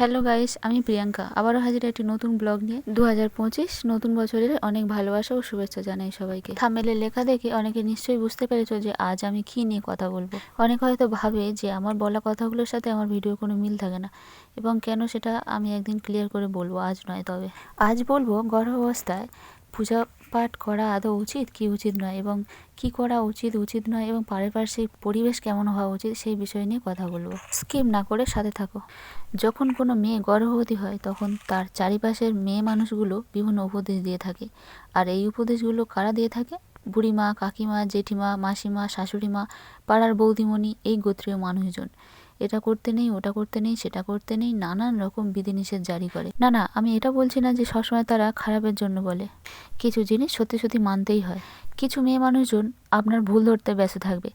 Hello guys আমি প্রিয়াঙ্কা। আবারও হাজির একটি নতুন ব্লগ নিয়ে। দু হাজার পঁচিশ নতুন বছরের অনেক ভালোবাসা ও শুভেচ্ছা জানাই সবাইকে। থামেলে লেখা দেখে অনেকে নিশ্চয়ই বুঝতে পেরেছ যে আজ আমি কি নিয়ে কথা বলব। অনেক হয়তো ভাবে যে আমার বলা কথাগুলোর সাথে আমার ভিডিও কোনো মিল থাকে না, এবং কেন সেটা আমি একদিন ক্লিয়ার করে বলব আজ নয় তবে। আজ বলব গর্ভাবস্থায় পূজা পাঠ করা আদৌ উচিত? কি উচিত নয়? এবং কি করা উচিত উচিত নয়? এবং পারিপার্শ্বিক পরিবেশ কেমন হওয়া উচিত? সেই বিষয় নিয়ে কথা বলব। স্কিপ না করে সাথে থাকো। যখন কোনো মেয়ে গর্ভবতী হয়, তখন তার চারিপাশের মেয়ে মানুষগুলো বিভিন্ন উপদেশ দিয়ে থাকে। আর এই উপদেশগুলো কারা দিয়ে থাকে? বুড়িমা, কাকিমা, জেঠিমা, মাসিমা, শাশুড়িমা, পাড়ার বৌদিমণি, এই গোত্রীয় মানুষজন। এটা করতে নেই, ওটা করতে নেই, সেটা করতে নেই, নানান রকম বিধিনিষেধ জারি করে। না না, আমি এটা বলছি না যে সবসময় তারা খারাপের জন্য বলে। কিছু জিনিস সত্যি সত্যি মানতেই হয়। কিছু মেয়ে মানুষজন আপনার ভুল ধরতে ব্যস্ত থাকবে,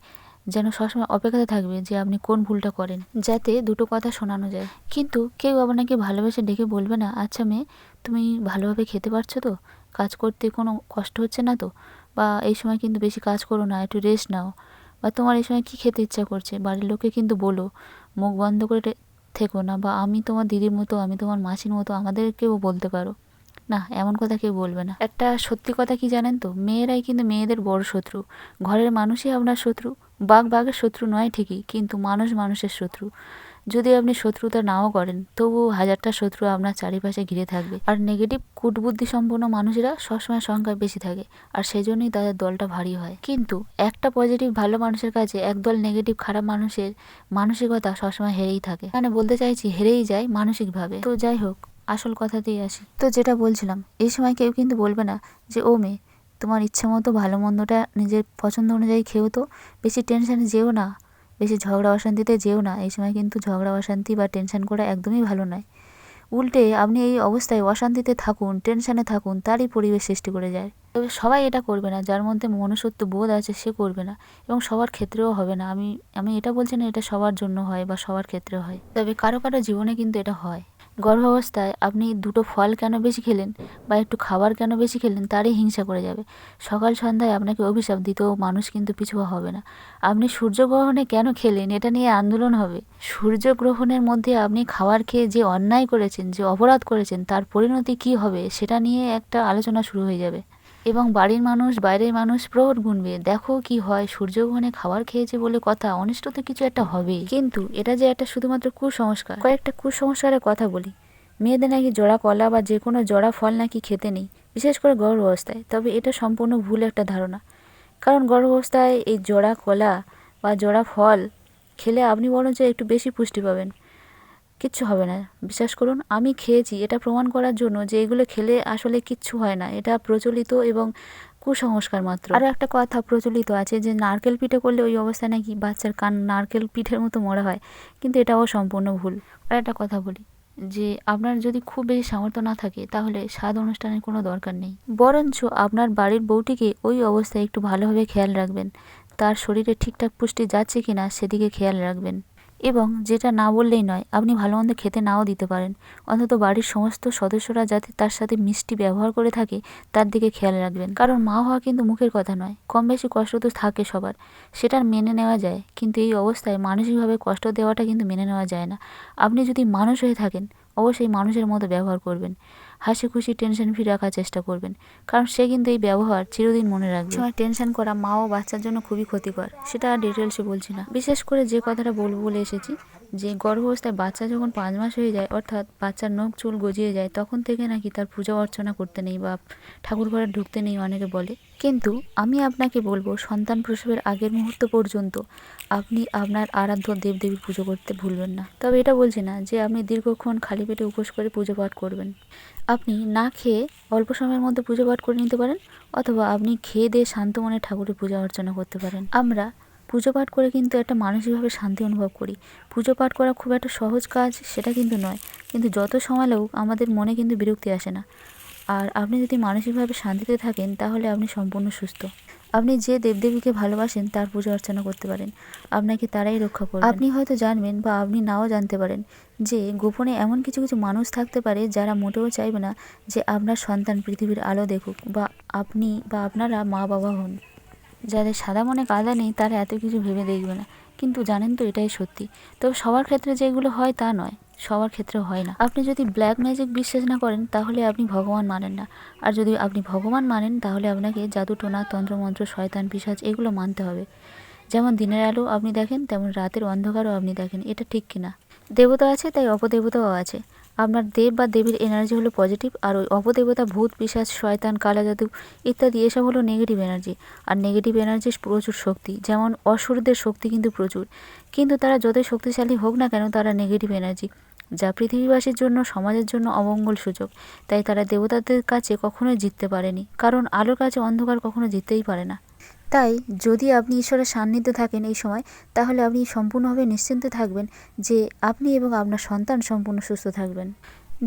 যেন সবসময় অপেক্ষাতে থাকবে যে আপনি কোন ভুলটা করেন, যাতে দুটো কথা শোনানো যায়। কিন্তু কেউ আপনাকে ভালোবেসে ডেকে বলবে না আচ্ছা মেয়ে, তুমি ভালোভাবে খেতে পারছ তো? কাজ করতে কোনো কষ্ট হচ্ছে না তো? বা এই সময় কিন্তু বেশি কাজ করো না, একটু রেস্ট নাও। বা তোমার এই সময় কী খেতে ইচ্ছা করছে? বাড়ির লোককে কিন্তু বলো, মুখ বন্ধ করে থেকো না বা আমি তোমার দিদির মতো, আমি তোমার মাসির মতো, আমাদেরকেও বলতে পারো। না, এমন কথা কেউ বলবে না। একটা সত্যি কথা কি জানেন তো? মেয়েরাই কিন্তু মেয়েদের বড় শত্রু। ঘরের মানুষই আপনার শত্রু, বাঘ বাঘের শত্রু নয় ঠিকই, কিন্তু মানুষ মানুষের শত্রু। যদি আপনি শত্রুতা নাও করেন তবুও হাজারটা শত্রু আপনার চারিপাশে ঘিরে থাকবে। আর নেগেটিভ কুটবুদ্ধি সম্পন্ন মানুষেরা সবসময় সংখ্যায় বেশি থাকে, আর সেই জন্যই তাদের দলটা ভারী হয়। কিন্তু একটা পজিটিভ ভালো মানুষের কাছে একদল নেগেটিভ খারাপ মানুষের মানসিকতা সবসময় হেরেই থাকে। মানে বলতে চাইছি হেরেই যায় মানসিকভাবে। তো যাই হোক, আসল কথাতেই আসি। তো যেটা বলছিলাম, এই সময় কেউ কিন্তু বলবে না যে, ও মেয়ে, তোমার ইচ্ছে মতো ভালো মন্দটা নিজের পছন্দ অনুযায়ী খেও তো, বেশি টেনশানে যেও না। বেশি ঝগড়া অশান্তিতে যেও না, এই সময় কিন্তু ঝগড়া, অশান্তি বা টেনশন করা একদমই ভালো নয়। উল্টে আপনি এই অবস্থায় অশান্তিতে থাকুন টেনশানে থাকুন, তারই পরিবেশ সৃষ্টি করে যায়। তবে সবাই এটা করবে না, যার মধ্যে মনুষ্যত্ব বোধ আছে সে করবে না এবং সবার ক্ষেত্রেও হবে না। আমি আমি এটা বলছি না এটা সবার জন্য হয় বা সবার ক্ষেত্রে হয়, তবে কারও কারও জীবনে কিন্তু এটা হয়। গর্ভাবস্থায় আপনি দুটো ফল কেন বেশি খেলেন বা একটু খাবার কেন বেশি খেলেন তারই হিংসা করে যাবে। সকাল সন্ধ্যায় আপনাকে অভিশাপ দিতেও মানুষ কিন্তু পিছু হবে না। আপনি সূর্যগ্রহণে কেন খেলেন? এটা নিয়ে আন্দোলন হবে। সূর্যগ্রহণের মধ্যে আপনি খাবার খেয়ে যে অন্যায় করেছেন, যে অপরাধ করেছেন, তার পরিণতি কি হবে? সেটা নিয়ে একটা আলোচনা শুরু হয়ে যাবে। এবং বাড়ির মানুষ, বাইরের মানুষ প্রহর গুনবে। দেখো কি হয় সূর্যগ্রহণে খাবার খেয়েছে বলে কথা, অনিষ্ট তো কিছু একটা হবেই। কিন্তু এটা যে একটা শুধুমাত্র কুসংস্কার। কয়েকটা কুসংস্কারের কথা বলি। মেয়েদের নাকি জোড়া কলা বা যে কোনো জোড়া ফল নাকি খেতে নেই, বিশেষ করে গর্ভ অবস্থায় তবে এটা সম্পূর্ণ ভুল একটা ধারণা। কারণ গর্ভ অবস্থায় এই জোড়া কলা বা জোড়া ফল খেলে আপনি বরঞ্চ একটু বেশি পুষ্টি পাবেন। কিচ্ছু হবে না। বিশ্বাস করুন, আমি খেয়েছি। এটা প্রমাণ করার জন্য যে এগুলো খেলে আসলে কিচ্ছু হয় না। এটা প্রচলিত এবং কুসংস্কার মাত্র। আরও একটা কথা প্রচলিত আছে যে নারকেল পিঠে করলে ওই অবস্থায় নাকি বাচ্চার কান নারকেল পিঠের মতো মরা হয়। কিন্তু এটাও সম্পূর্ণ ভুল। আর একটা কথা বলি যে আপনার যদি খুব বেশি সামর্থ্য না থাকে তাহলে স্বাদ অনুষ্ঠানের কোনো দরকার নেই। বরঞ্চ আপনার বাড়ির বউটিকে ওই অবস্থায় একটু ভালোভাবে খেয়াল রাখবেন। তার শরীরে ঠিকঠাক পুষ্টি যাচ্ছে কিনা সেদিকে খেয়াল রাখবেন। এবং যেটা না বললেই নয়, আপনি ভালো মন্দ খেতে নাও দিতে পারেন। অন্তত বাড়ির সমস্ত সদস্যরা যাতে তার সাথে মিষ্টি ব্যবহার করে থাকে, তার দিকে খেয়াল রাখবেন। কারণ মা হওয়া কিন্তু মুখের কথা নয়, কম বেশি কষ্ট তো থাকে সবার। সেটা মেনে নেওয়া যায়, কিন্তু এই অবস্থায় মানসিকভাবে কষ্ট দেওয়াটা কিন্তু মেনে নেওয়া যায় না। আপনি যদি মানুষ হয়ে থাকেন, অবশ্যই মানুষের মতো ব্যবহার করবেন। হাসি খুশি টেনশন ফ্রি রাখার চেষ্টা করবেন। কারণ সে কিন্তু এই ব্যবহার চিরদিন মনে রাখবে। সময় টেনশন করা মা ও বাচ্চার জন্য খুবই ক্ষতিকর। সেটা আর ডিটেলসে বলছি না। বিশেষ করে যে কথাটা বলব বলে এসেছি, যে গর্ভাবস্থায় বাচ্চা যখন পাঁচ মাস হয়ে যায়, অর্থাৎ বাচ্চার নখ চুল গজিয়ে যায়, তখন থেকে নাকি তার পূজা অর্চনা করতে নেই বা ঠাকুর ঘরে ঢুকতে নেই অনেকে বলে। কিন্তু আমি আপনাকে বলব, সন্তান প্রসবের আগের মুহূর্ত পর্যন্ত আপনি আপনার আরাধ্য দেবদেবীর পুজো করতে ভুলবেন না। তবে এটা বলছি না যে আপনি দীর্ঘক্ষণ খালি পেটে উপোস করে পুজো পাঠ করবেন। আপনি না খেয়ে অল্প সময়ের মধ্যে পুজো পাঠ করে নিতে পারেন, অথবা আপনি খেয়ে দিয়ে শান্ত মনে ঠাকুরের পূজা অর্চনা করতে পারেন। আমরা পুজো পাঠ করে কিন্তু একটা মানসিকভাবে শান্তি অনুভব করি। পুজো পাঠ করা খুব একটা সহজ কাজ সেটা কিন্তু নয়, কিন্তু যত সময় আমাদের মনে কিন্তু বিরক্তি আসে না। আর আপনি যদি মানসিকভাবে শান্তিতে থাকেন, তাহলে আপনি সম্পূর্ণ সুস্থ। আপনি যে দেবদেবীকে ভালোবাসেন, তার পূজা অর্চনা করতে পারেন। আপনাকে তারাই রক্ষা করবে আপনি হয়তো জানবেন বা আপনি নাও জানতে পারেন যে গোপনে এমন কিছু কিছু মানুষ থাকতে পারে যারা মোটেও চাইবে না যে আপনার সন্তান পৃথিবীর আলো দেখুক বা আপনি বা আপনারা মা বাবা হন। যাদের সাদা মনে কাদা নেই, তারা এত কিছু ভেবে দেখবে না। কিন্তু জানেন তো এটাই সত্যি। তবে সবার ক্ষেত্রে যেগুলো হয় তা নয়, সবার ক্ষেত্রে হয় না। আপনি যদি ব্ল্যাক ম্যাজিক বিশ্বাস না করেন, তাহলে আপনি ভগবান মানেন না। আর যদি আপনি ভগবান মানেন, তাহলে আপনাকে জাদু, টোনা তন্ত্রমন্ত্র শয়তান পিসাজ এগুলো মানতে হবে। যেমন দিনের আলো আপনি দেখেন, তেমন রাতের অন্ধকারও আপনি দেখেন, এটা ঠিক কিনা। দেবতা আছে, তাই অপদেবতাও আছে। আপনার দেব বা দেবীর এনার্জি হলো পজিটিভ আর ওই অপদেবতা, ভূত পিসাজ শয়তান কালা জাদু ইত্যাদি, এসব হলো নেগেটিভ এনার্জি আর নেগেটিভ এনার্জির প্রচুর শক্তি। যেমন অসুরদের শক্তি কিন্তু প্রচুর। কিন্তু তারা যতই শক্তিশালী হোক না কেন তারা নেগেটিভ এনার্জি যা পৃথিবীবাসীর জন্য, সমাজের জন্য অমঙ্গল সূচক। তাই তারা দেবতাদের কাছে কখনোই জিততে পারেনি। কারণ আলোর কাছে অন্ধকার কখনো জিততেই পারে না। তাই যদি আপনি ঈশ্বরের সান্নিধ্যে থাকেন এই সময়, তাহলে আপনি সম্পূর্ণভাবে নিশ্চিন্তে থাকবেন যে আপনি এবং আপনার সন্তান সম্পূর্ণ সুস্থ থাকবেন।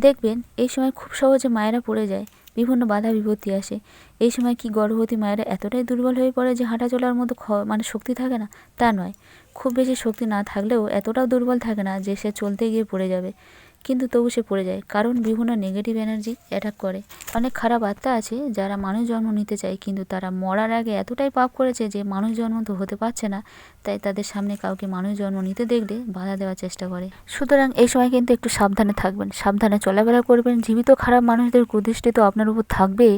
দেখবেন, এই সময় খুব সহজে মায়েরা পড়ে যায়, বিভিন্ন বাধা বিপত্তি আসে। এই সময় কি গর্ভবতী মায়েরা এতটাই দুর্বল হয়ে পড়ে যে হাঁটা চলার মতো মানে শক্তি থাকে না? তা নয়। খুব বেশি শক্তি না থাকলেও এতটাও দুর্বল থাকে না যে সে চলতে গিয়ে পড়ে যাবে। কিন্তু তবু সে পড়ে যায়। কারণ বিভিন্ন নেগেটিভ এনার্জি অ্যাটাক করে। অনেক খারাপ আত্মা আছে যারা মানুষ জন্ম নিতে চায় কিন্তু তারা মরার আগে এতটাই পাপ করেছে যে মানুষ জন্ম তো হতে পারছে না। তাই তাদের সামনে কাউকে মানুষ জন্ম নিতে দেখলে বাধা দেওয়ার চেষ্টা করে। সুতরাং এই সময় কিন্তু একটু সাবধানে থাকবেন। সাবধানে চলাফেরা করবেন। জীবিত খারাপ মানুষদের কুদৃষ্টি তো আপনার উপর থাকবে।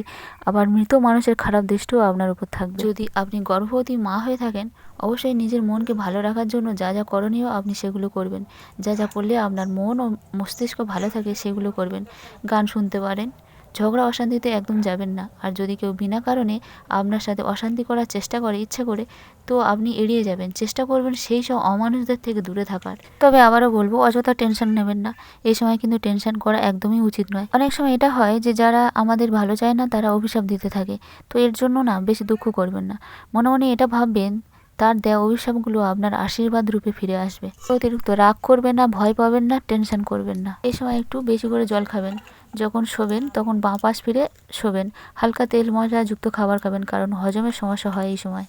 আবার মৃত মানুষের খারাপ দৃষ্টিও আপনার উপর থাকবে। যদি আপনি গর্ভবতী মা হয়ে থাকেন, অবশ্যই নিজের মনকে ভালো রাখার জন্য যা যা করণীয় আপনি সেগুলো করবেন। যা যা করলে আপনার মন ও মস্তিষ্ক ভালো থাকে, সেগুলো করবেন। গান শুনতে পারেন। ঝগড়া, অশান্তিতে একদম যাবেন না। আর যদি কেউ বিনা কারণে আপনার সাথে অশান্তি করার চেষ্টা করে, ইচ্ছা করে, তো আপনি এড়িয়ে যাবেন। চেষ্টা করবেন সেই সব অমানুষদের থেকে দূরে থাকার। তবে আবারও বলব, অযথা টেনশন নেবেন না। এই সময় কিন্তু টেনশন করা একদমই উচিত নয়। অনেক সময় এটা হয় যে, যারা আমাদের ভালো চায় না, তারা অভিশাপ দিতে থাকে। তো এর জন্য না, বেশি দুঃখ করবেন না। মনে মনে এটা ভাববেন তার দেওয়া অভিশাপগুলো আপনার আশীর্বাদ রূপে ফিরে আসবে। অতিরিক্ত রাগ করবেন না, ভয় পাবেন না, টেনশন করবেন না। এই সময় একটু বেশি করে জল খাবেন। যখন শোবেন, তখন বাঁ পাশ ফিরে শোবেন। হালকা তেল মশলা যুক্ত খাবার খাবেন, কারণ হজমের সমস্যা হয় এই সময়।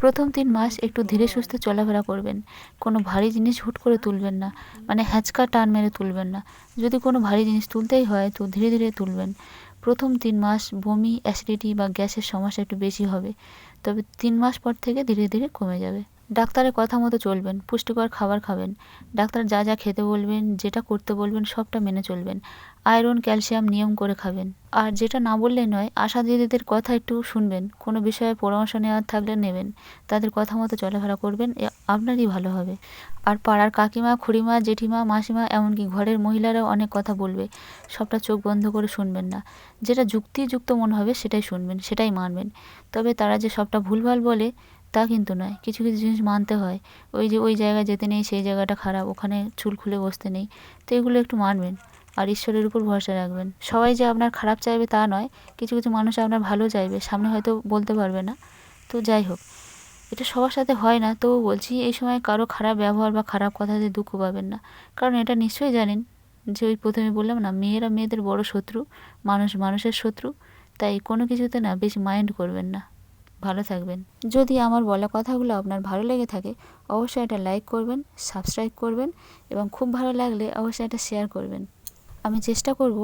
প্রথম তিন মাস একটু ধীরে সুস্থে চলাফেরা করবেন। কোনো ভারী জিনিস হুট করে তুলবেন না মানে হ্যাঁচকা টান মেরে তুলবেন না। যদি কোনো ভারী জিনিস তুলতেই হয়, তো ধীরে ধীরে তুলবেন। প্রথম তিন মাস বমি অ্যাসিডিটি বা গ্যাসের সমস্যা একটু বেশি হবে, তবে তিন মাস পর থেকে ধীরে ধীরে কমে যাবে। ডাক্তারের কথা মতো চলবেন, পুষ্টিকর খাবার খাবেন, ডাক্তার যা যা খেতে বলবেন, যেটা করতে বলবেন, সবটা মেনে চলবেন। আয়রন, ক্যালসিয়াম নিয়ম করে খাবেন। আর যেটা না বললেই নয় আশা দিদিদের কথা একটু শুনবেন, কোনো বিষয়ে পরামর্শ নেওয়ার থাকলে নেবেন। তাদের কথা মতো চলাফেরা করবেন আপনারই ভালো হবে। আর পাড়ার কাকিমা, খুড়িমা, জেঠিমা, মাসিমা, এমনকি ঘরের মহিলারাও অনেক কথা বলবে, সবটা চোখ বন্ধ করে শুনবেন না। যেটা যুক্তিযুক্ত মনে হবে সেটাই শুনবেন, সেটাই মানবেন। তবে তারা যে সবটা ভুলভাল বলে তা কিন্তু নয়। কিছু কিছু জিনিস মানতে হয়। ওই যে, ওই জায়গায় যেতে নেই, সেই জায়গাটা খারাপ। ওখানে চুল খুলে বসতে নেই। তো এগুলো একটু মানবেন আর ঈশ্বরের উপর ভরসা রাখবেন। সবাই যে আপনার খারাপ চাইবে তা নয়। কিছু কিছু মানুষ আপনার ভালো চাইবে। সামনে হয়তো বলতে পারবে না। তো যাই হোক, এটা সবার সাথে হয় না। তো বলছি, এই সময় কারও খারাপ ব্যবহার বা খারাপ কথাতে দুঃখ পাবেন না। কারণ এটা নিশ্চয়ই জানেন যে ওই প্রথমে বললাম না, মেয়েরা মেয়েদের বড় শত্রু, মানুষ মানুষের শত্রু। তাই কোনো কিছুতে না বেশি মাইন্ড করবেন না। ভালো থাকবেন। যদি আমার বলা কথাগুলো আপনার ভালো লেগে থাকে, অবশ্যই এটা লাইক করবেন সাবস্ক্রাইব করবেন এবং খুব ভালো লাগলে অবশ্যই এটা শেয়ার করবেন। আমি চেষ্টা করব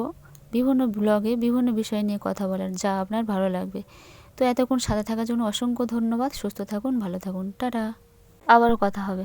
বিভিন্ন ব্লগে বিভিন্ন বিষয় নিয়ে কথা বলার, যা আপনার ভালো লাগবে। তো এতক্ষণ সাথে থাকার জন্য অসংখ্য ধন্যবাদ, সুস্থ থাকুন, ভালো থাকুন, টাটা। আবারও কথা হবে।